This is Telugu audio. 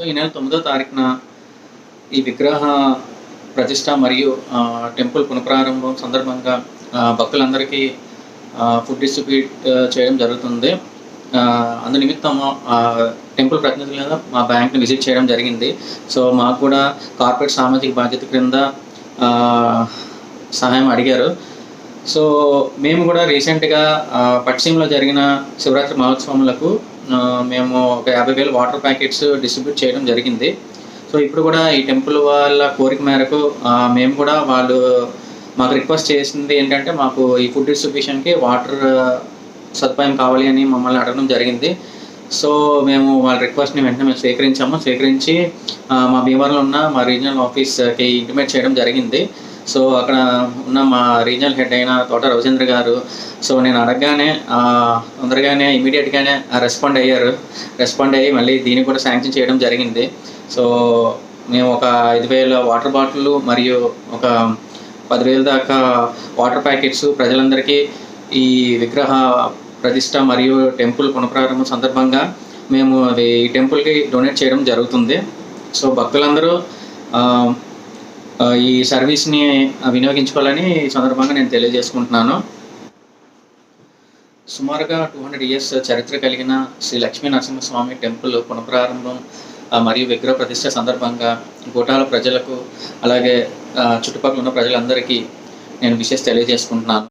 సో ఈ నెల తొమ్మిదో తారీఖున ఈ విగ్రహ ప్రతిష్ట మరియు టెంపుల్ పునఃప్రారంభం సందర్భంగా భక్తులందరికీ ఫుడ్ డిస్ట్రిబ్యూట్ చేయడం జరుగుతుంది. అందు నిమిత్తము ఆ, టెంపుల్ ప్రతినిధులుగా మా బ్యాంక్ని విజిట్ చేయడం జరిగింది. సో మాకు కూడా కార్పొరేట్ సామాజిక బాధ్యత క్రింద సహాయం అడిగారు. సో మేము కూడా రీసెంట్గా ఆ, జరిగిన శివరాత్రి మహోత్సవములకు మేము ఒక యాభై వేల వాటర్ ప్యాకెట్స్ డిస్ట్రిబ్యూట్ చేయడం జరిగింది. సో ఇప్పుడు కూడా ఈ టెంపుల్ వాళ్ళ కోరిక మేరకు మేము కూడా వాళ్ళు మాకు రిక్వెస్ట్ చేసింది ఏంటంటే మాకు ఈ ఫుడ్ డిస్ట్రిబ్యూషన్కి వాటర్ సదుపాయం కావాలి అని మమ్మల్ని అడగడం జరిగింది. సో మేము వాళ్ళ రిక్వెస్ట్ని వెంటనే మేము స్వీకరించాము. స్వీకరించి మా భీమవరంలో ఉన్న మా రీజనల్ ఆఫీస్కి ఇంటిమేట్ చేయడం జరిగింది. సో అక్కడ ఉన్న మా రీజనల్ హెడ్ అయిన తోట రవిచంద్ర గారు సో నేను అడగగానే తొందరగానే ఇమీడియట్గానే రెస్పాండ్ అయ్యారు. రెస్పాండ్ అయ్యి మళ్ళీ దీన్ని కూడా శాంక్షన్ చేయడం జరిగింది. సో మేము ఒక ఐదు వేల వాటర్ బాటిల్ మరియు ఒక పదివేల దాకా వాటర్ ప్యాకెట్స్ ప్రజలందరికీ ఈ విగ్రహ ప్రతిష్ట మరియు టెంపుల్ పునఃప్రారంభం సందర్భంగా మేము అది ఈ టెంపుల్కి డొనేట్ చేయడం జరుగుతుంది. సో భక్తులందరూ ఈ సర్వీస్ని వినియోగించుకోవాలని ఈ సందర్భంగా నేను తెలియజేసుకుంటున్నాను. సుమారుగా టూ హండ్రెడ్ ఇయర్స్ చరిత్ర కలిగిన శ్రీ లక్ష్మీ నరసింహస్వామి టెంపుల్ పునఃప్రారంభం మరియు విగ్రహ ప్రతిష్ట సందర్భంగా గోటాల ప్రజలకు అలాగే చుట్టుపక్కల ఉన్న ప్రజలందరికీ నేను విషెస్ తెలియజేసుకుంటున్నాను.